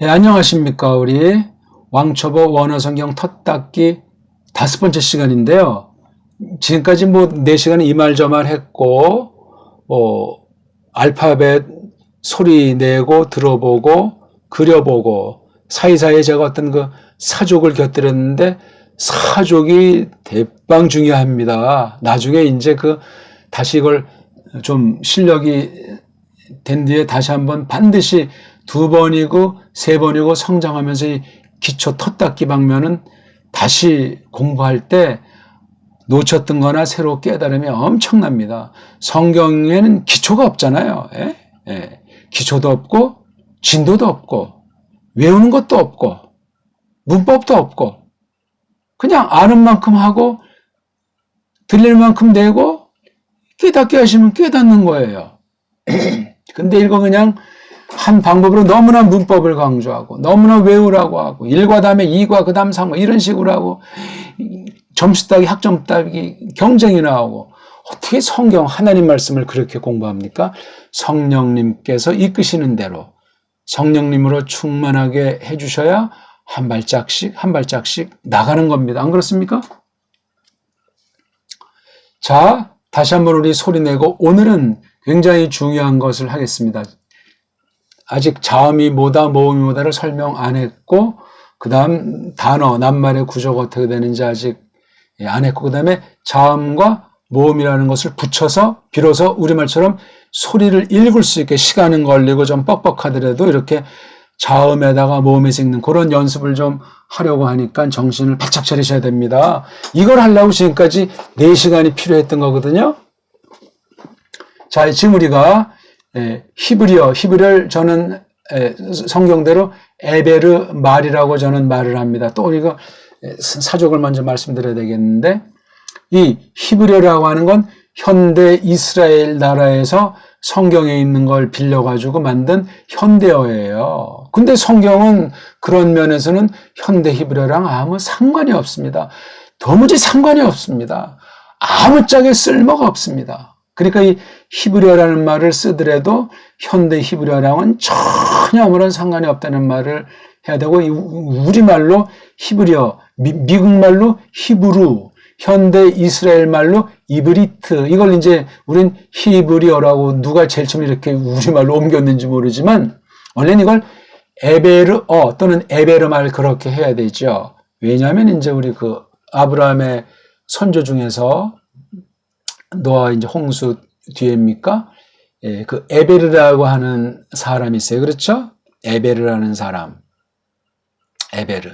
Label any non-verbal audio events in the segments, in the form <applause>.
네, 안녕하십니까. 우리 왕초보 원어성경 텄닦기 다섯 번째 시간인데요. 지금까지 뭐 네 시간은 이말저말 했고, 뭐, 알파벳 소리 내고 들어보고 그려보고 사이사이에 제가 어떤 그 사족을 곁들였는데 사족이 대빵 중요합니다. 나중에 이제 그 다시 이걸 좀 실력이 된 뒤에 다시 한번 반드시 두 번이고 세 번이고 성장하면서 이 기초 텄닦기 방면은 다시 공부할 때 놓쳤던 거나 새로 깨달음이 엄청납니다. 성경에는 기초가 없잖아요. 예? 예. 기초도 없고, 진도도 없고, 외우는 것도 없고, 문법도 없고, 그냥 아는 만큼 하고, 들릴 만큼 내고, 깨닫게 하시면 깨닫는 거예요. <clears throat> 근데 이거 그냥 한 방법으로 너무나 문법을 강조하고, 너무나 외우라고 하고, 1과 다음에 2과 그 다음 3과 이런 식으로 하고, 점수 따기, 학점 따기 경쟁이 나오고 어떻게 성경 하나님 말씀을 그렇게 공부합니까? 성령님께서 이끄시는 대로 성령님으로 충만하게 해주셔야 한 발짝씩 한 발짝씩 나가는 겁니다. 안 그렇습니까? 자, 다시 한번 우리 소리 내고 오늘은 굉장히 중요한 것을 하겠습니다. 아직 자음이 뭐다, 모음이 뭐다를 설명 안 했고, 그 다음 단어, 낱말의 구조가 어떻게 되는지 아직 예, 안 했고, 그 다음에 자음과 모음이라는 것을 붙여서 비로소 우리말처럼 소리를 읽을 수 있게 시간은 걸리고 좀 뻑뻑하더라도 이렇게 자음에다가 모음에서 읽는 그런 연습을 좀 하려고 하니까 정신을 바짝 차리셔야 됩니다. 이걸 하려고 지금까지 4시간이 필요했던 거거든요. 자, 지금 우리가 예, 히브리어, 히브리어를 저는 예, 성경대로 에베르 말이라고 저는 말을 합니다. 또 이거 사족을 먼저 말씀드려야 되겠는데 이 히브리어라고 하는 건 현대 이스라엘 나라에서 성경에 있는 걸 빌려가지고 만든 현대어예요. 근데 성경은 그런 면에서는 현대 히브리어랑 아무 상관이 없습니다. 도무지 상관이 없습니다. 아무짝에 쓸모가 없습니다. 그러니까 이 히브리어라는 말을 쓰더라도 현대 히브리어랑은 전혀 아무런 상관이 없다는 말을 해야 되고 우리말로 히브리어, 미, 국말로 히브루, 현대 이스라엘 말로 이브리트 이걸 이제 우린 히브리어라고 누가 제일 처음 이렇게 우리말로 옮겼는지 모르지만 원래는 이걸 에베르어 또는 에베르 말 그렇게 해야 되죠. 왜냐하면 이제 우리 그 아브라함의 선조 중에서 노아 이제 홍수 뒤에입니까? 예, 그 에베르라고 하는 사람이 있어요. 그렇죠? 에베르라는 사람. 에베르.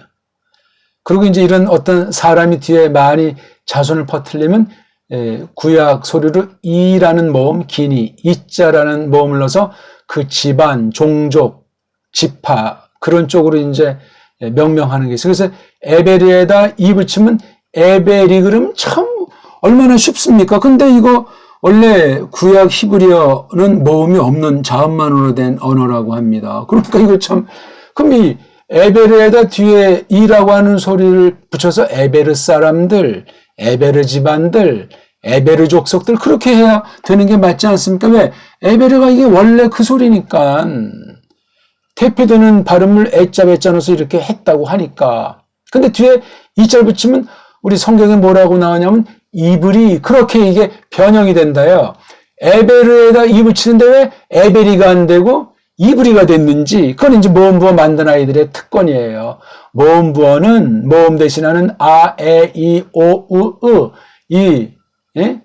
그리고 이제 이런 어떤 사람이 뒤에 많이 자손을 퍼뜨리면 예, 구약 소리로 이라는 모음, 기니, 이자라는 모음을 넣어서 그 집안, 종족, 지파 그런 쪽으로 이제 명명하는 게 있어요. 그래서 에베리에다 이 붙이면 에베리 그럼 참 얼마나 쉽습니까? 근데 이거 원래 구약 히브리어는 모음이 없는 자음만으로 된 언어라고 합니다. 그러니까 이거 참 그럼 이 에베르에다 뒤에 이라고 하는 소리를 붙여서 에베르 사람들, 에베르 집안들, 에베르 족속들 그렇게 해야 되는 게 맞지 않습니까? 왜? 에베르가 이게 원래 그 소리니까 대표되는 발음을 애자 배자 넣어서 이렇게 했다고 하니까. 근데 뒤에 이자를 붙이면 우리 성경에 뭐라고 나오냐면 이불이 그렇게 이게 변형이 된다요. 에베르에다 이 붙이는데 왜 에베리가 안 되고 이불이가 됐는지 그건 이제 모음부어 만든 아이들의 특권이에요. 모음부어는 모음 대신하는 아, 에, 이, 오, 우, 으, 이 예?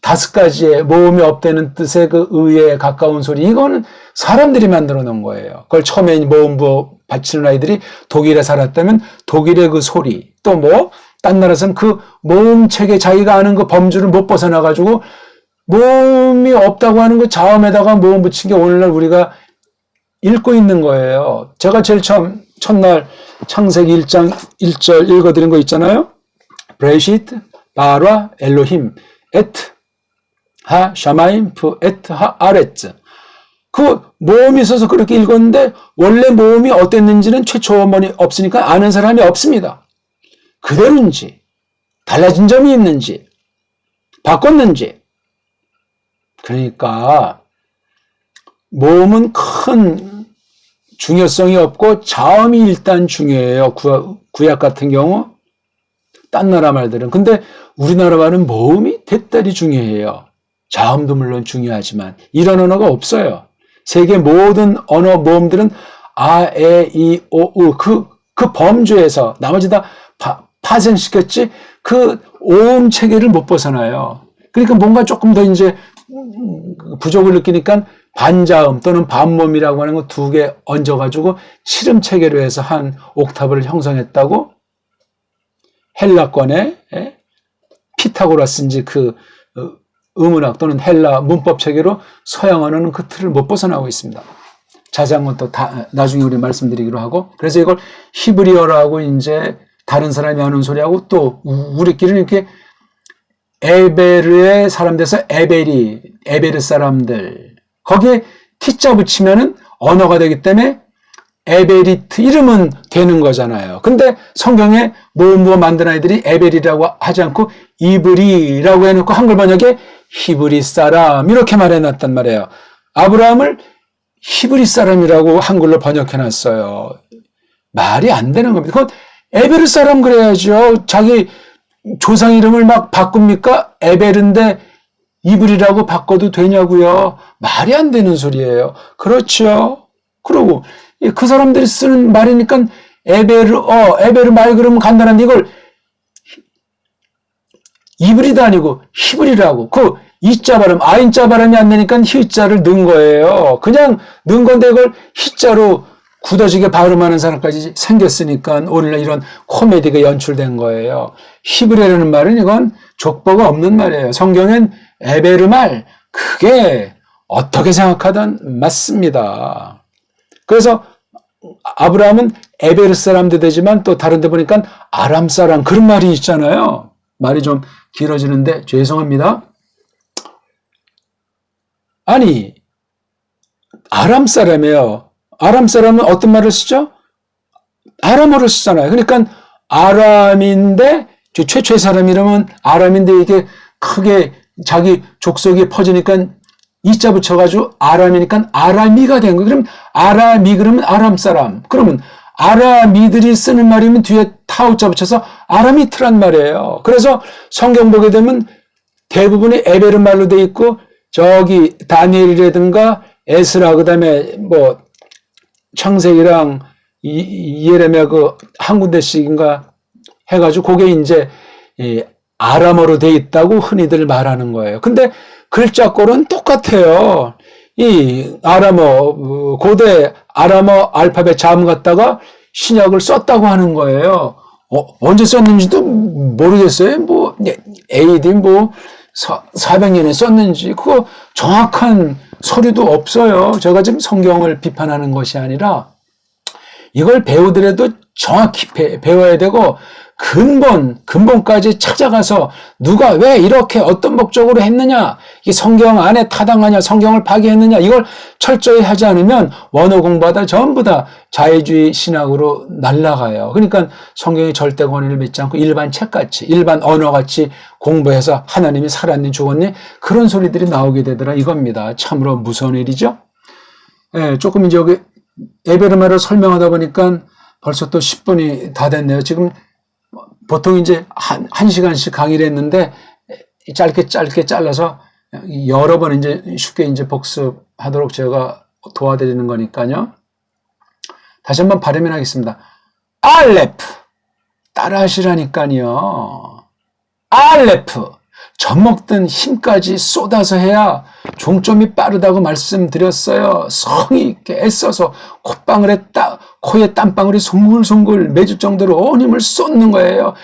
다섯 가지의 모음이 없다는 뜻의 그 의에 가까운 소리 이거는 사람들이 만들어 놓은 거예요. 그걸 처음에 모음부어 바치는 아이들이 독일에 살았다면 독일의 그 소리 또뭐 딴 나라에서는 그 모음책에 자기가 아는 그 범주를 못 벗어나 가지고 모음이 없다고 하는 그 자음에다가 모음 붙인 게 오늘날 우리가 읽고 있는 거예요. 제가 제일 처음 첫날 창세기 1장 1절 읽어드린 거 있잖아요. 브레시트 바라 엘로힘 에트 하 샤마임 프 에트 하 아레츠 그 모음이 있어서 그렇게 읽었는데 원래 모음이 어땠는지는 최초 원문이 없으니까 아는 사람이 없습니다. 그대로인지 달라진 점이 있는지 바꿨는지 그러니까 모음은 큰 중요성이 없고 자음이 일단 중요해요. 구, 구약 같은 경우 딴 나라 말들은 근데 우리나라 말은 모음이 대단히 중요해요. 자음도 물론 중요하지만 이런 언어가 없어요. 세계 모든 언어 모음들은 아, 에, 이, 오, 우, 그, 그 범주에서 나머지 다 파, 파생시켰지 그 오음 체계를 못 벗어나요. 그러니까 뭔가 조금 더 이제 부족을 느끼니까 반자음 또는 반몸이라고 하는 거 두 개 얹어가지고 칠음 체계로 해서 한 옥타브를 형성했다고 헬라권의 예? 피타고라스인지 그 어, 음운학 또는 헬라 문법 체계로 서양 언어는 그 틀을 못 벗어나고 있습니다. 자세한 건또다 나중에 우리 말씀드리기로 하고 그래서 이걸 히브리어라고 이제 다른 사람이 하는 소리하고 또 우리끼리는 이렇게 에베르의 사람 돼서 에베리 에베르 사람들 거기에 T자 붙이면은 언어가 되기 때문에 에베리트 이름은 되는 거잖아요. 근데 성경에 뭐뭐 만든 아이들이 에벨이라고 하지 않고 이브리라고 해놓고 한글 번역에 히브리 사람 이렇게 말해놨단 말이에요. 아브라함을 히브리 사람이라고 한글로 번역해놨어요. 말이 안 되는 겁니다. 그건 에베르 사람 그래야죠. 자기 조상 이름을 막 바꿉니까? 에베르인데 이브리라고 바꿔도 되냐고요. 말이 안 되는 소리예요. 그렇죠. 그러고 그 사람들이 쓰는 말이니까 에베르 어 에베르 말 그러면 간단한데 이걸 이브리도 아니고 히브리라고 그 이자 발음 아인자 발음이 안 되니까 히자를 넣은 거예요. 그냥 넣은 건데 이걸 히자로 굳어지게 발음하는 사람까지 생겼으니까 오늘날 이런 코미디가 연출된 거예요. 히브리라는 말은 이건 족보가 없는 말이에요. 성경엔 에베르 말 그게 어떻게 생각하든 맞습니다. 그래서 아브라함은 에베르 사람도 되지만 또 다른 데 보니까 아람 사람 그런 말이 있잖아요. 말이 좀 길어지는데 죄송합니다. 아니 아람 사람이에요. 아람 사람은 어떤 말을 쓰죠? 아람어를 쓰잖아요. 그러니까 아람인데 최초의 사람 이름은 아람인데 이게 크게 자기 족속이 퍼지니까 이자 붙여가지고 아람이니까 아람이가 된 거예요. 그럼 아람이 그러면 아람 사람. 그러면 아람이들이 쓰는 말이면 뒤에 타우자 붙여서 아라미트란 말이에요. 그래서 성경 보게 되면 대부분이 에베르 말로 돼 있고 저기 다니엘이라든가 에스라 그다음에 뭐 창세기랑 이예레미야 그 한 군데씩인가 해가지고 그게 이제 아람어로 돼 있다고 흔히들 말하는 거예요. 근데 글자꼴은 똑같아요. 이 아람어 어, 고대 아람어 알파벳 자음 갖다가 신약을 썼다고 하는 거예요. 어, 언제 썼는지도 모르겠어요. 뭐 AD 뭐 400년에 썼는지 그거 정확한 서류도 없어요. 제가 지금 성경을 비판하는 것이 아니라 이걸 배우더라도 정확히 배, 배워야 되고 근본, 근본까지 찾아가서 누가 왜 이렇게 어떤 목적으로 했느냐, 이 성경 안에 타당하냐, 성경을 파괴했느냐, 이걸 철저히 하지 않으면 원어 공부하다 전부 다 자유주의 신학으로 날라가요. 그러니까 성경의 절대 권위를 믿지 않고 일반 책같이, 일반 언어같이 공부해서 하나님이 살았니, 죽었니, 그런 소리들이 나오게 되더라 이겁니다. 참으로 무서운 일이죠? 예, 조금 이제 여기 에베르마를 설명하다 보니까 벌써 또 10분이 다 됐네요. 지금 보통 이제 한, 한 시간씩 강의를 했는데 짧게 짧게 잘라서 여러 번 이제 쉽게 이제 복습하도록 제가 도와드리는 거니까요. 다시 한번 발음을 하겠습니다. 알레프. 따라 하시라니까요. 알레프. 젖먹든 힘까지 쏟아서 해야 종점이 빠르다고 말씀드렸어요. 성의 있게 애써서 콧방울에 따, 코에 땀방울이 송글송글 맺을 정도로 온 힘을 쏟는 거예요.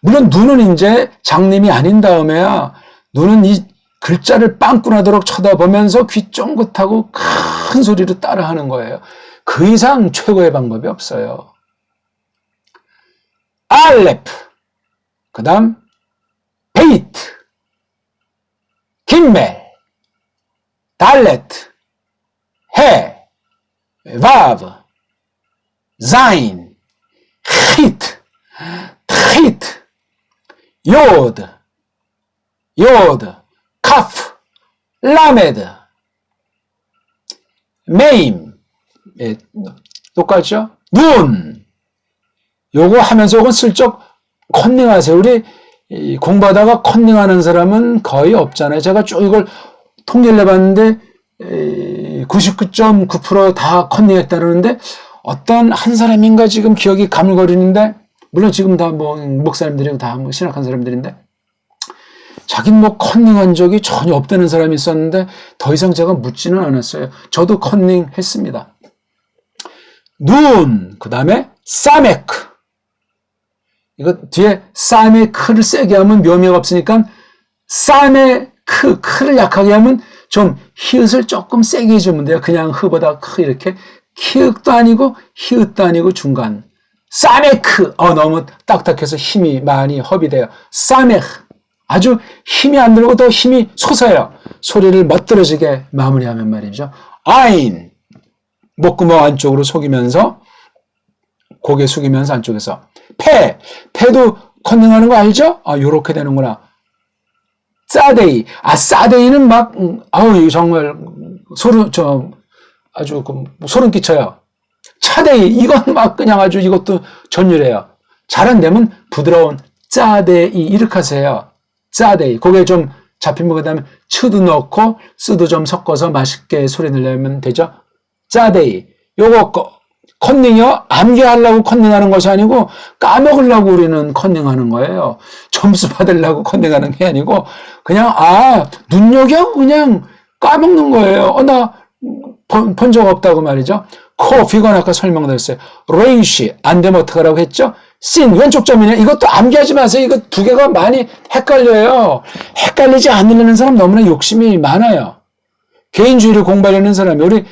물론 눈은 이제 장님이 아닌 다음에야 눈은 이 글자를 빵꾸나도록 쳐다보면서 귀 쫑긋하고 큰 소리로 따라하는 거예요. 그 이상 최고의 방법이 없어요. 알레프. 그 다음, 베이트. 김멜, 달레트, 해, 바브, 자인, 히트, 트히트, 요드, 요드, 카프, 라메드, 메임, 똑같죠? 눈. 요거 하면서 요건 슬쩍 컨닝하세요. 우리 이 공부하다가 컨닝하는 사람은 거의 없잖아요. 제가 쭉 이걸 통계를 내봤는데 99.9%다 컨닝했다는데 어떤 한 사람인가 지금 기억이 가물거리는데 물론 지금 다 뭐 목사님들이 다뭐 신학한 사람들인데 자기는 뭐 컨닝한 적이 전혀 없다는 사람이 있었는데 더 이상 제가 묻지는 않았어요. 저도 컨닝 했습니다. 눈, 그 다음에 사메크. 이거 뒤에 사메크를 세게 하면 묘미가 없으니까 사메크, 크를 약하게 하면 좀 히읗을 조금 세게 해주면 돼요. 그냥 흐보다 크 이렇게 키읔도 아니고 히읗도 아니고 중간. 사메크, 어, 너무 딱딱해서 힘이 많이 허비돼요. 사메크. 아주 힘이 안 들고 더 힘이 솟아요. 소리를 멋들어지게 마무리하면 말이죠. 아인 목구멍 안쪽으로 속이면서 고개 숙이면서 안쪽에서 폐 폐도 컨닝하는 거 알죠? 아 요렇게 되는구나. 싸데이 아 싸데이는 막 음, 아우 정말 소름 저 아주 그 소름 끼쳐요. 차데이 이건 막 그냥 아주 이것도 전율해요. 잘안 되면 부드러운 짜데이 이렇게 하세요. 짜데이. 그게 좀 잡히면 그 다음에 추도 넣고 쓰도 좀 섞어서 맛있게 소리 내려면 되죠. 짜데이. 요거 컨닝이요? 암기하려고 컨닝하는 것이 아니고 까먹으려고 우리는 컨닝하는 거예요. 점수 받으려고 컨닝하는 게 아니고 그냥 아 눈여겨 그냥 까먹는 거예요. 어, 나 본 적 없다고 말이죠. 코피건 아까 설명드렸어요. 레이시 안 되면 어떡하라고 했죠? 씬 왼쪽 점이네. 이것도 암기하지 마세요. 이거 두 개가 많이 헷갈려요. 헷갈리지 않으려는 사람 너무나 욕심이 많아요. 개인주의를 공부하려는 사람이 우리 어,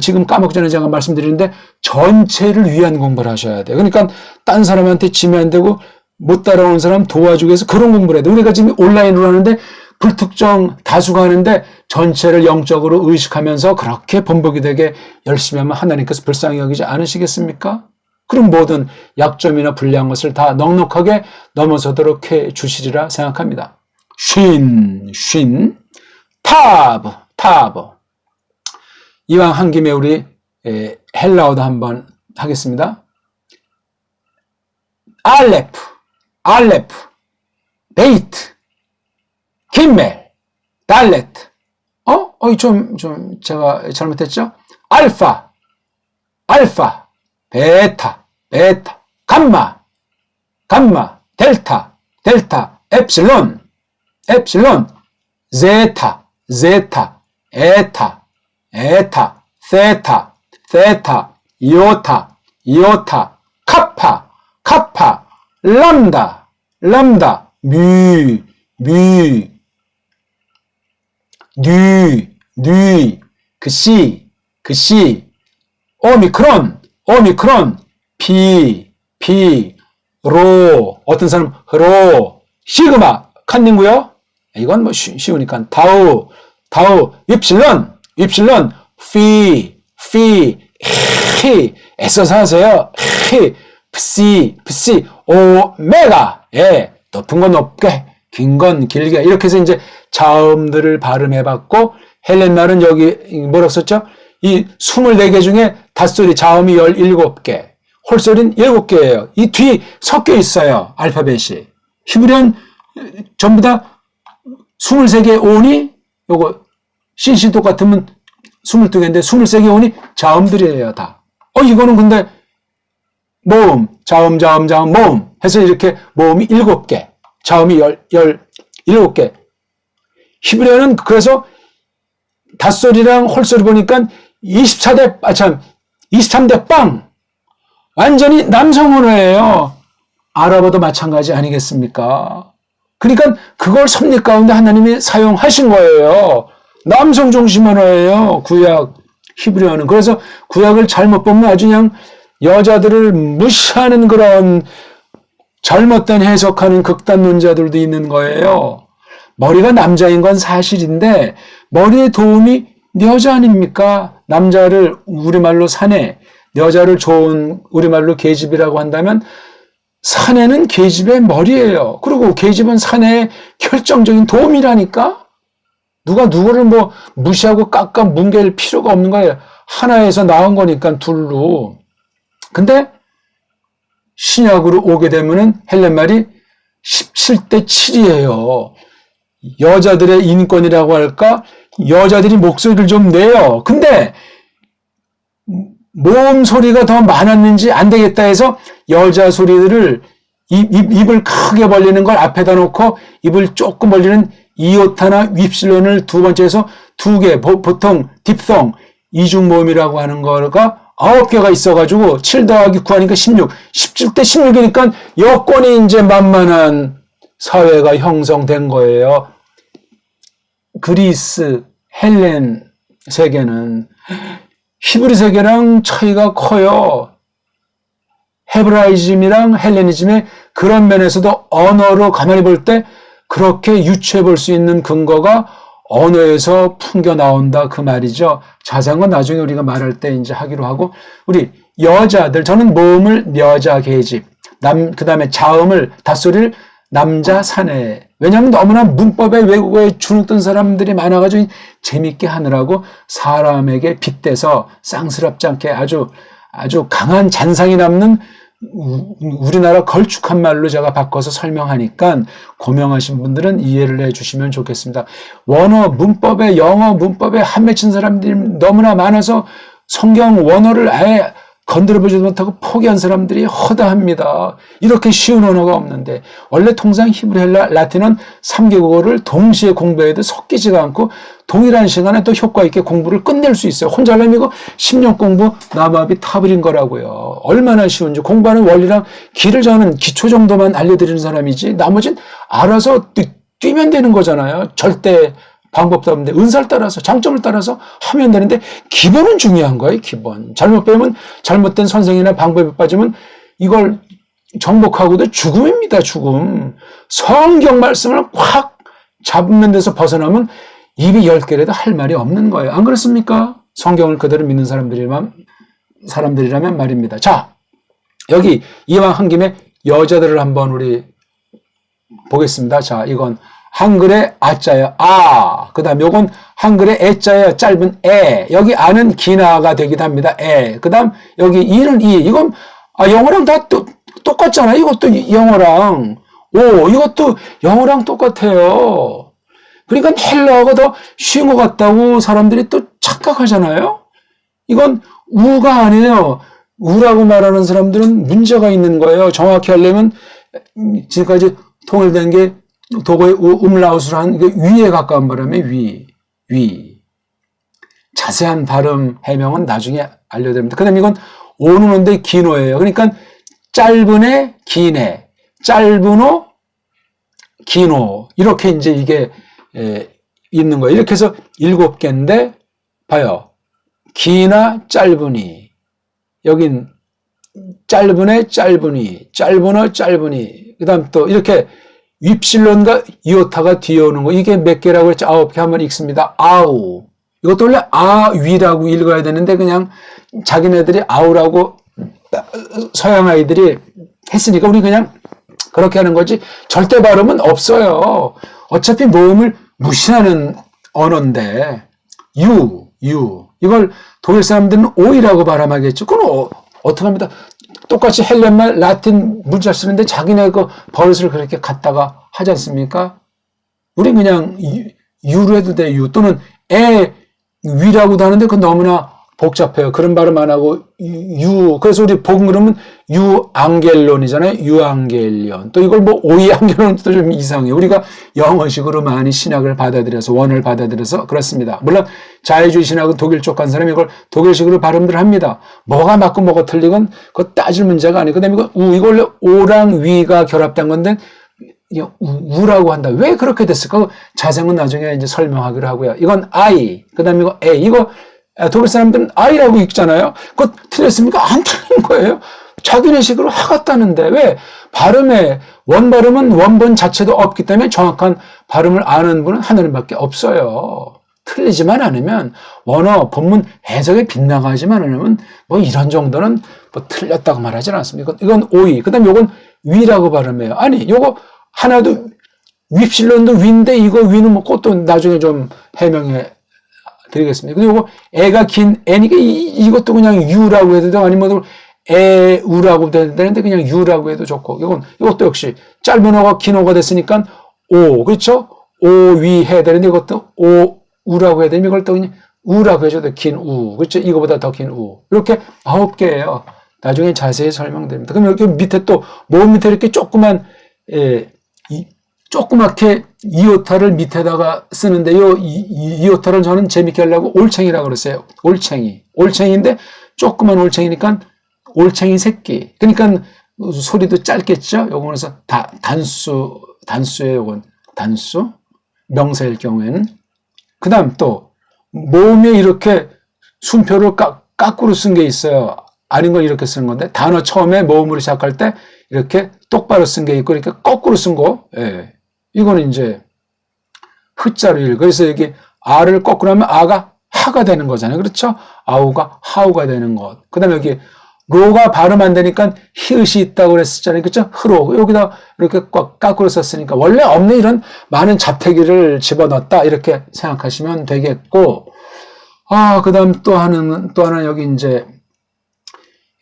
지금 까먹기 전에 제가 말씀드리는데 전체를 위한 공부를 하셔야 돼요. 그러니까 딴 사람한테 지면 안 되고 못 따라오는 사람 도와주기 위해서 그런 공부를 해야 돼. 우리가 지금 온라인으로 하는데 불특정 다수가 하는데 전체를 영적으로 의식하면서 그렇게 번복이 되게 열심히 하면 하나님께서 불쌍히 여기지 않으시겠습니까? 그럼 모든 약점이나 불리한 것을 다 넉넉하게 넘어서도록 해 주시리라 생각합니다. 쉰, 쉰, 타브, 타브. 이왕 한 김에 우리 헬라어도 한번 하겠습니다. 알레프, 알레프, 베이트, 김멜, 달레트. 어? 어, 좀, 좀, 제가 잘못했죠? 알파, 알파, 베타, 베타, 감마, 감마, 델타, 델타, 엡실론, 엡실론, 제타, 제타, 에타, 에타, 세타, 세타, 이오타, 이오타, 카파, 카파, 람다, 람다, 뮤, 뮤, 뉴, 뉴, 그 씨, 그 씨, 오미크론, 오미크론, 비, 비, 로, 어떤 사람 로, 시그마, 칸닝구요? 이건 뭐 쉬, 쉬우니까 다우, 다우, 윕실론, 윕실론, 피, 피, 히, 애써서 하세요. 히, psi, psi, 오메가, 예, 높은 건 높게, 긴 건 길게, 이렇게 해서 이제 자음들을 발음해봤고, 헬렌말은 여기 뭐라고 썼죠? 이 24개 중에 닷소리 자음이 17개, 홀소리는 7개예요. 이 뒤 섞여 있어요. 알파벳이. 히브리언 전부 다 23개 온이 요거 CC 똑같으면 22개인데 23개 온이 자음들이에요, 다. 어, 이거는 근데 모음, 자음, 자음, 자음, 모음 해서 이렇게 모음이 7개, 자음이 10, 17개. 히브리어는 그래서 닷소리랑 홀소리 보니까 24대, 아, 참, 23대 빵! 완전히 남성 언어예요. 아랍어도 마찬가지 아니겠습니까? 그러니까 그걸 섭리 가운데 하나님이 사용하신 거예요. 남성 중심 언어예요. 구약 히브리어는. 그래서 구약을 잘못 보면 아주 그냥 여자들을 무시하는 그런 잘못된 해석하는 극단론자들도 있는 거예요. 머리가 남자인 건 사실인데 머리의 도움이 여자 아닙니까? 남자를 우리말로 사내, 여자를 좋은 우리말로 계집이라고 한다면 사내는 계집의 머리예요. 그리고 계집은 사내의 결정적인 도움이라니까? 누가 누구를 뭐 무시하고 깎아 뭉갤 필요가 없는 거예요. 하나에서 나온 거니까 둘로. 근데 신약으로 오게 되면은 헬렌 말이 17대 7이에요. 여자들의 인권이라고 할까? 여자들이 목소리를 좀 내요. 근데 모음 소리가 더 많았는지 안 되겠다 해서 여자 소리들을 입, 입, 입을 크게 벌리는 걸 앞에다 놓고 입을 조금 벌리는 이오타나 윕실론을 두 번째에서 두 개, 보통 딥성, 이중 모음이라고 하는 거가 아홉 개가 있어가지고 7 더하기 9 하니까 16, 17대 16이니까 여건이 이제 만만한 사회가 형성된 거예요. 그리스, 헬렌 세계는 히브리 세계랑 차이가 커요. 헤브라이즘이랑 헬레니즘의 그런 면에서도 언어로 가만히 볼 때 그렇게 유추해 볼 수 있는 근거가 언어에서 풍겨 나온다 그 말이죠. 자세한 건 나중에 우리가 말할 때 이제 하기로 하고 우리 여자들 저는 모음을 여자 계집 남 그다음에 자음을 닷소리를 남자 사내 왜냐하면 너무나 문법에 외국어에 주눅든 사람들이 많아가지고 재밌게 하느라고 사람에게 빗대서 쌍스럽지 않게 아주 아주 강한 잔상이 남는 우리나라 걸쭉한 말로 제가 바꿔서 설명하니까 고명하신 분들은 이해를 해주시면 좋겠습니다. 원어 문법에 영어 문법에 한 맺힌 사람들이 너무나 많아서 성경 원어를 아예 건드려보지도 못하고 포기한 사람들이 허다합니다. 이렇게 쉬운 언어가 없는데 원래 통상 히브리 헬라 라틴은 3개국어를 동시에 공부해도 섞이지가 않고 동일한 시간에 또 효과 있게 공부를 끝낼 수 있어요. 혼자 하려면 이거 10년 공부 남합이 타버린 거라고요. 얼마나 쉬운지 공부하는 원리랑 길을 저는 기초 정도만 알려드리는 사람이지 나머진 알아서 뛰면 되는 거잖아요. 절대 방법도 없는데 은사를 따라서 장점을 따라서 하면 되는데 기본은 중요한 거예요. 기본. 잘못 배우면 잘못된 선생이나 방법에 빠지면 이걸 정복하고도 죽음입니다. 죽음. 성경 말씀을 확 잡는 데서 벗어나면 입이 열 개라도 할 말이 없는 거예요. 안 그렇습니까? 성경을 그대로 믿는 사람들이라면 사람들이라면 말입니다. 자, 여기 이왕 한 김에 여자들을 한번 우리 보겠습니다. 자, 이건 한글의 아자예요. 아. 그 다음 요건 한글의 애자예요. 짧은 에. 여기 아는 기나가 되기도 합니다. 에. 그 다음 여기 이는 이. 이건 아, 영어랑 다 또, 똑같잖아. 이것도 영어랑. 오, 이것도 영어랑 똑같아요. 그러니까 헬라어가 더 쉬운 것 같다고 사람들이 또 착각하잖아요. 이건 우가 아니에요. 우라고 말하는 사람들은 문제가 있는 거예요. 정확히 하려면 지금까지 통일된 게 도고의 음라웃을 한 위에 가까운 발음의 위, 위. 자세한 발음 해명은 나중에 알려드립니다. 그 다음에 이건 오는데 긴호예요. 그러니까 짧은 애, 긴 애, 짧은 호, 긴호. 이렇게 이제 이게 에, 있는 거예요. 이렇게 해서 일곱 개인데, 봐요. 기나 짧으니. 여긴 짧은 애, 짧으니. 짧은 어, 짧으니. 그 다음 또 이렇게 윕실론과 이오타가 뒤에 오는 거. 이게 몇 개라고 했죠? 아홉 개 한번 읽습니다. 아우. 이것도 원래 아위라고 읽어야 되는데 그냥 자기네들이 아우라고 서양 아이들이 했으니까 우리 그냥 그렇게 하는 거지 절대 발음은 없어요. 어차피 모음을 무시하는 언어인데 유, 유 이걸 독일 사람들은 오이라고 발음하겠죠. 그건 어, 어떻게 합니다. 똑같이 헬렌말 라틴 문자 쓰는데 자기네 그 버릇을 그렇게 갖다가 하지 않습니까? 우린 그냥 유로 해도 돼, 유. 또는 에 위라고도 하는데 그건 너무나 복잡해요. 그런 발음 안 하고 유. 그래서 우리 복음 그러면 유앙겔론이잖아요. 유앙겔리온. 또 이걸 뭐 오이앙겔론도 좀 이상해요. 우리가 영어식으로 많이 신학을 받아들여서 원을 받아들여서 그렇습니다. 물론 자유주의 신학은 독일 쪽 간 사람이 이걸 독일식으로 발음들 합니다. 뭐가 맞고 뭐가 틀리건 그거 따질 문제가 아니고 그다음에 이거 우 원래 오랑 위가 결합된 건데 우라고 한다. 왜 그렇게 됐을까? 자세은 나중에 이제 설명하기로 하고요. 이건 I, 그 다음에 이거 A. 이거 아, 독일 사람들은 I라고 읽잖아요. 그거 틀렸습니까? 안 틀린 거예요. 자기네 식으로 하갔다는데 왜? 발음에 원 발음은 원본 자체도 없기 때문에 정확한 발음을 아는 분은 하늘밖에 없어요. 틀리지만 않으면 원어 본문 해석에 빗나가지만 않으면 뭐 이런 정도는 뭐 틀렸다고 말하지 않습니다. 이건 오이. 그다음 요건 위라고 발음해요. 아니 요거 하나도 윕실론도 위인데 이거 위는 뭐 그것도 나중에 좀 해명해 드리겠습니다. 그리고 애가 긴 애니까 이, 것도 그냥 유라고 해도 되고 아니면 뭐 에, 우라고 되는데 그냥 유라고 해도 좋고, 이건, 이것도 역시 짧은 어가 긴 어가 됐으니까 오, 그렇죠? 오, 위 해야 되는데 이것도 오, 우라고 해야 되면 이걸 또 그냥 우라고 해줘도 긴 우. 그렇죠? 이거보다 더 긴 우. 이렇게 아홉 개예요. 나중에 자세히 설명드립니다. 그럼 여기 밑에 또, 모음 밑에 이렇게 조그만, 예, 이, 조그맣게 이오타를 밑에다가 쓰는데, 요, 이, 이, 이오타를 저는 재밌게 하려고 올챙이라고 그랬어요. 올챙이. 올챙이인데, 조그만 올챙이니까 올챙이 새끼. 그러니까 소리도 짧겠죠? 요거는 그래서 다, 단수, 단수에 요건 단수. 명사일 경우에는. 그 다음 또, 모음에 이렇게 순표를 까, 까꾸로 쓴 게 있어요. 아닌 걸 이렇게 쓰는 건데, 단어 처음에 모음으로 시작할 때 이렇게 똑바로 쓴 게 있고, 이렇게 거꾸로 쓴 거, 예. 이거는 이제 흐자로 읽어. 그래서 여기 아를 거꾸로 하면 아가 하가 되는 거잖아요. 그렇죠? 아우가 하우가 되는 것. 그 다음에 여기 로가 발음 안 되니까 히읗이 있다고 그랬었잖아요. 그렇죠? 흐로. 여기다 이렇게 꽉 까꾸로 썼으니까 원래 없는 이런 많은 잡태기를 집어넣었다. 이렇게 생각하시면 되겠고, 아, 그 다음 또 하나는, 또 하나 여기 이제,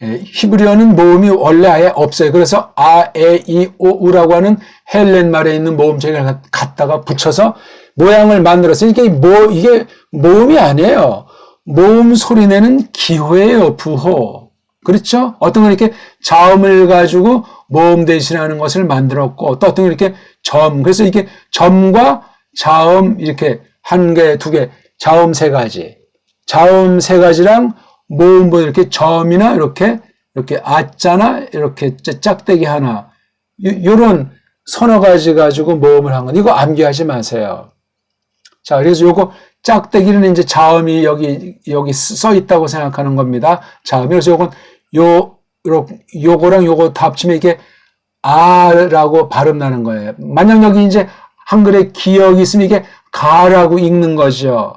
예, 히브리어는 모음이 원래 아예 없어요. 그래서 아, 에, 이, 오, 우라고 하는 헬렌 말에 있는 모음체를 갖다가 붙여서 모양을 만들었어요. 이게 뭐, 이게 모음이 아니에요. 모음 소리 내는 기호예요, 부호. 그렇죠? 어떤 건 이렇게 자음을 가지고 모음 대신하는 것을 만들었고, 또 어떤 건 이렇게 점. 그래서 이게 점과 자음 이렇게 한 개, 두 개, 자음 세 가지. 자음 세 가지랑 모음보 이렇게 점이나 이렇게 이렇게 아자나 이렇게 짝대기 하나 요런 서너 가지 가지고 모음을 한 건 이거 암기하지 마세요. 자, 그래서 요거 짝대기는 이제 자음이 여기 여기 써 있다고 생각하는 겁니다. 자음이 그래서 요건 요 요거랑 요거 다 합치면 이게 아라고 발음 나는 거예요. 만약 여기 이제 한글에 기억이 있으면 이게 가라고 읽는 거죠.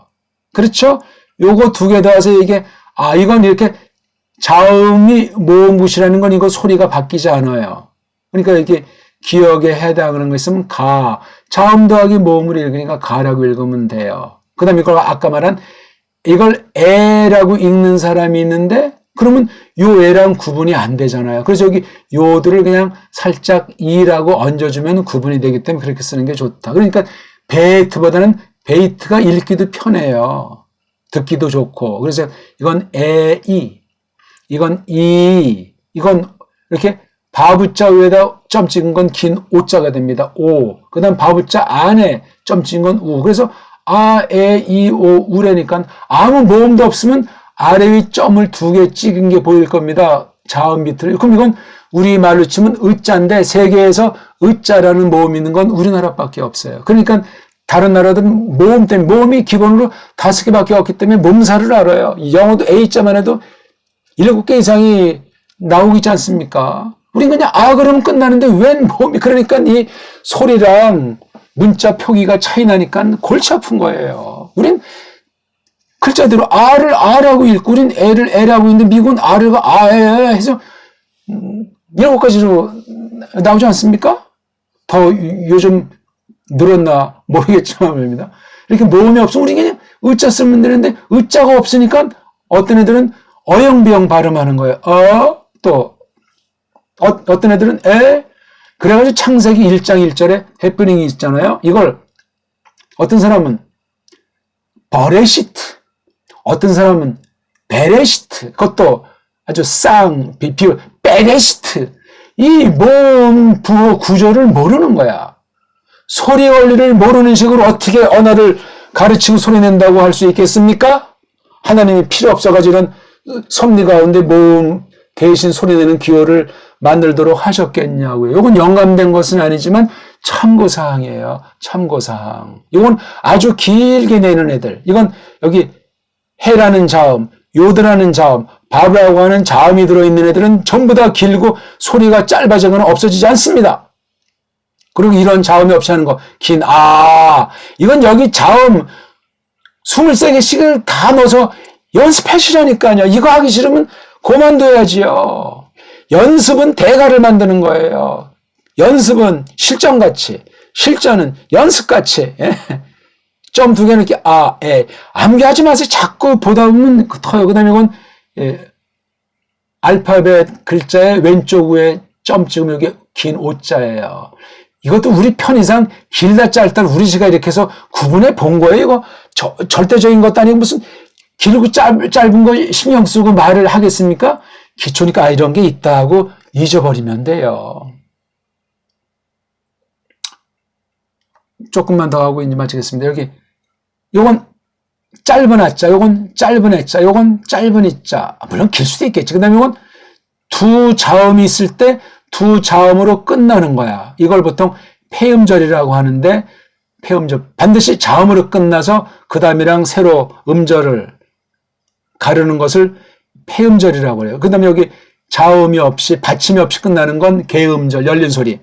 그렇죠? 요거 두 개 더해서 이게 아, 이건 이렇게 자음이 모음굿이라는 건 이거 소리가 바뀌지 않아요. 그러니까 이렇게 기억에 해당하는 거 있으면 가. 자음 더하기 모음을 읽으니까 가라고 읽으면 돼요. 그 다음에 이걸 아까 말한 이걸 에라고 읽는 사람이 있는데 그러면 요 에랑 구분이 안 되잖아요. 그래서 여기 요들을 그냥 살짝 이라고 얹어주면 구분이 되기 때문에 그렇게 쓰는 게 좋다. 그러니까 베이트보다는 베이트가 읽기도 편해요. 듣기도 좋고. 그래서 이건 에이, 이건 이, 이건 이렇게 바부자 위에다 점 찍은 건 긴 오자가 됩니다. 오. 그 다음 바부자 안에 점 찍은 건 우. 그래서 아, 에, 이, 오, 우래니까 아무 모음도 없으면 아래 위 점을 두 개 찍은 게 보일 겁니다. 자음 비트를. 그럼 이건 우리말로 치면 으자인데 세계에서 으자라는 모음 있는 건 우리나라밖에 없어요. 그러니까 다른 나라들은 모음 때문에 모음이 기본으로 다섯 개밖에 없기 때문에 몸사를 알아요. 영어도 A자만 해도 일곱 개 이상이 나오고 있지 않습니까? 우린 그냥 아 그러면 끝나는데 웬 모음이 그러니까 이 소리랑 문자 표기가 차이 나니까 골치 아픈 거예요. 우린 글자대로 R을 R라고 읽고 우린 L을 L라고 있는데 미국은 R을 아에 해서 음, 이런 것까지로 나오지 않습니까? 더 요즘 늘었나 모르겠지만 말입니다. <laughs> 이렇게 모음이 없으면 우리 그냥 의자 쓰면 되는데 의자가 없으니까 어떤 애들은 어영비영 발음하는 거예요. 어, 또 어, 어떤 애들은 에 그래가지고 창세기 1장 1절에 해프닝이 있잖아요. 이걸 어떤 사람은 버레시트 어떤 사람은 베레시트 그것도 아주 쌍 비비오 베레시트 이 모음 부호 구조를 모르는 거야. 소리 원리를 모르는 식으로 어떻게 언어를 가르치고 소리 낸다고 할 수 있겠습니까? 하나님이 필요 없어가지고 이런 섭리 가운데 모음 대신 소리 내는 기호를 만들도록 하셨겠냐고요. 이건 영감된 것은 아니지만 참고사항이에요. 참고사항. 이건 아주 길게 내는 애들. 이건 여기 해라는 자음, 요드라는 자음, 바브라고 하는 자음이 들어있는 애들은 전부 다 길고 소리가 짧아지거나 없어지지 않습니다. 그리고 이런 자음이 없이 하는 거. 긴, 아. 이건 여기 자음 23개 씩을 다 넣어서 연습하시라니까요. 이거 하기 싫으면 그만둬야지요. 연습은 대가를 만드는 거예요. 연습은 실전같이, 실전은 연습같이. 예. 점두 개는 이렇게, 아, 에. 암기하지 마세요. 자꾸 보다 보면 터요. 그 다음에 이건, 예. 알파벳 글자의 왼쪽 위에 점 찍으면 여기 긴 오자예요. 이것도 우리 편의상 길다 짧다 우리 지가 이렇게 해서 구분해 본 거예요. 이거 저- 절대적인 것도 아니고 무슨 길고 짧, 짧은 거 신경 쓰고 말을 하겠습니까? 기초니까 아, 이런 게 있다 하고 잊어버리면 돼요. 조금만 더 하고 이제 마치겠습니다. 여기 요건 짧은 하자, 요건 짧은 해자, 요건 짧은 이자. 물론 길 수도 있겠지. 그 다음에 요건 두 자음이 있을 때 두 자음으로 끝나는 거야. 이걸 보통 폐음절이라고 하는데 폐음절 반드시 자음으로 끝나서 그 다음이랑 새로 음절을 가르는 것을 폐음절이라고 해요. 그 다음에 여기 자음이 없이 받침이 없이 끝나는 건 개음절, 열린 소리.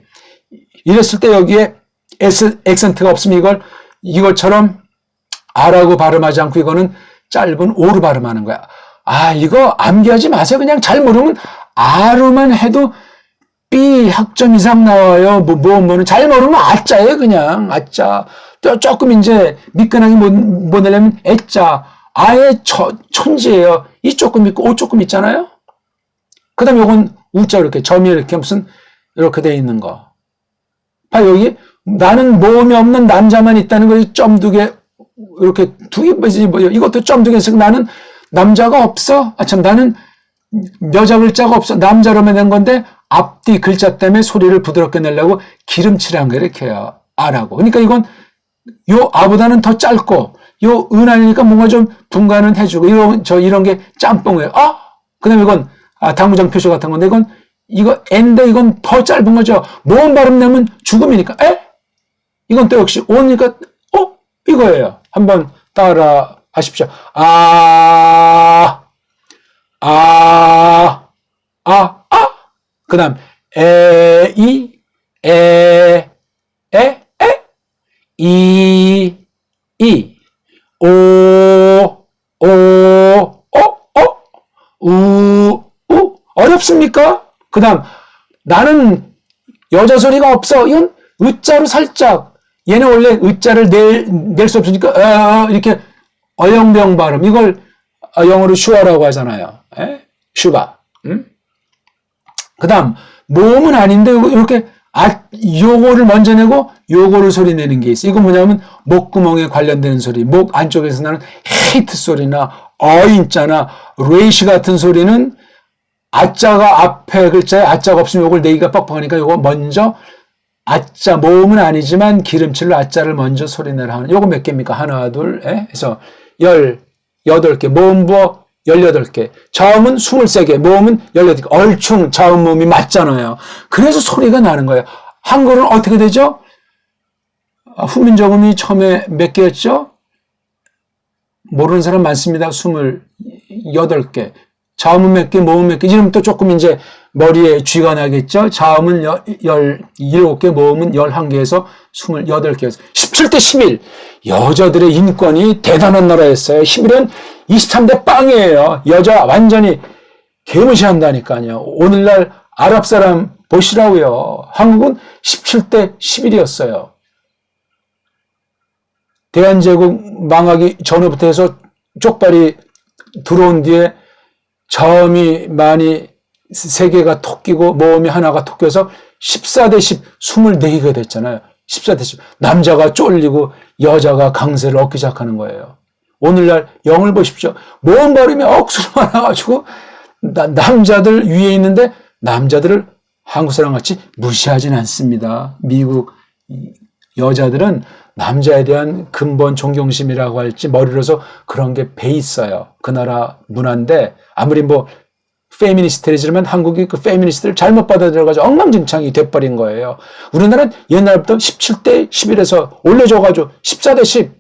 이랬을 때 여기에 에스, 액센트가 없으면 이걸 이것처럼 아라고 발음하지 않고 이거는 짧은 오로 발음하는 거야. 아, 이거 암기하지 마세요. 그냥 잘 모르면 아로만 해도 B 학점 이상 나와요. 뭐, 뭐, 뭐는 잘 모르면 아짜예요. 그냥 아짜. 또 조금 이제 미끈하게 못, 못 내려면 애자. 아예 저, 천지예요. 이 조금 있고 오 조금 있잖아요. 그 다음에 요건 우자 이렇게 점이 이렇게 무슨 이렇게 돼 있는 거. 봐 여기 나는 모험이 없는 남자만 있다는 거 점 두 개 이렇게 두 개 뭐 이것도 점 두 개씩 나는 남자가 없어. 아 참 나는 여자 글자가 없어. 남자로만 낸 건데 앞뒤 글자 때문에 소리를 부드럽게 내려고 기름칠한 거 이렇게 해요. 아라고. 그러니까 이건 요 아보다는 더 짧고 요 은하니까 뭔가 좀 분간은 해주고 이런 저 이런 게 짬뽕이에요. 아 그다음에 이건 아 당구장 표시 같은 건데 이건 이거 N데 이건 더 짧은 거죠. 모음 발음 내면 죽음이니까 에 이건 또 역시 오니까 어 이거예요. 한번 따라 하십시오. 아 아, 아, 아. 그 다음, 에, 이, 에, 에, 에, 이, 이, 오, 오, 어, 어, 우, 우. 어렵습니까? 그 다음, 나는 여자 소리가 없어. 이건 으자로 살짝. 얘는 원래 으자를 낼, 낼 수 없으니까, 어, 이렇게 어영병 발음. 이걸 어, 영어로 슈아라고 하잖아요. 에? 슈바. 음? 그 다음, 모음은 아닌데, 이렇게, 아, 요거를 먼저 내고, 요거를 소리 내는 게 있어. 이거 뭐냐면, 목구멍에 관련되는 소리. 목 안쪽에서 나는 헤이트 소리나, 어인자나, 레이시 같은 소리는, 아자가 앞에 글자에 아자가 없으면 요걸 내기가 뻑뻑하니까 요거 먼저, 아자, 모음은 아니지만 기름칠로 아자를 먼저 소리 내라 하는, 요거 몇 개입니까? 하나, 둘, 에? 해서, 열, 여덟 개, 모음 부어 18개, 자음은 23개, 모음은 18개, 얼충 자음 모음이 맞잖아요. 그래서 소리가 나는 거예요. 한글은 어떻게 되죠? 아, 훈민정음이 처음에 몇 개였죠? 모르는 사람 많습니다. 28개. 자음은 몇 개, 모음 몇 개. 이러면 또 조금 이제 머리에 쥐가 나겠죠? 자음은 17개, 모음은 11개에서 28개에서 17대 11. 여자들의 인권이 대단한 나라였어요. 11은 23대 빵이에요. 여자 완전히 개무시한다니까요. 오늘날 아랍 사람 보시라고요. 한국은 17대 11이었어요. 대한제국 망하기 전후부터 해서 쪽발이 들어온 뒤에 저음이 많이 세 개가 토끼고 모음이 하나가 토끼어서 14대 10, 24개가 됐잖아요. 14대 10. 남자가 쫄리고 여자가 강세를 얻기 시작하는 거예요. 오늘날 영을 보십시오. 모음 발음이 억수로 많아가지고 나- 남자들 위에 있는데 남자들을 한국 사람 같이 무시하진 않습니다. 미국 여자들은 남자에 대한 근본 존경심이라고 할지 머리로서 그런 게 배 있어요. 그 나라 문화인데 아무리 뭐 페미니스트이지만 한국이 그 페미니스트를 잘못 받아들여가지고 엉망진창이 돼버린 거예요. 우리나라는 옛날부터 17대 11에서 올려줘가지고 14대 10.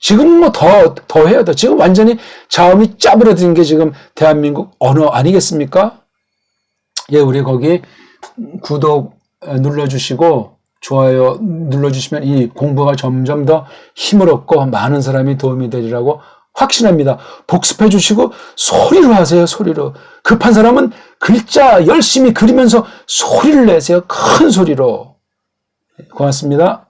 지금 뭐 더, 더 해야 돼. 지금 완전히 자음이 짜부러진 게 지금 대한민국 언어 아니겠습니까? 예, 우리 거기 구독 눌러주시고 좋아요 눌러주시면 이 공부가 점점 더 힘을 얻고 많은 사람이 도움이 되리라고 확신합니다. 복습해 주시고 소리로 하세요. 소리로. 급한 사람은 글자 열심히 그리면서 소리를 내세요. 큰 소리로. 고맙습니다.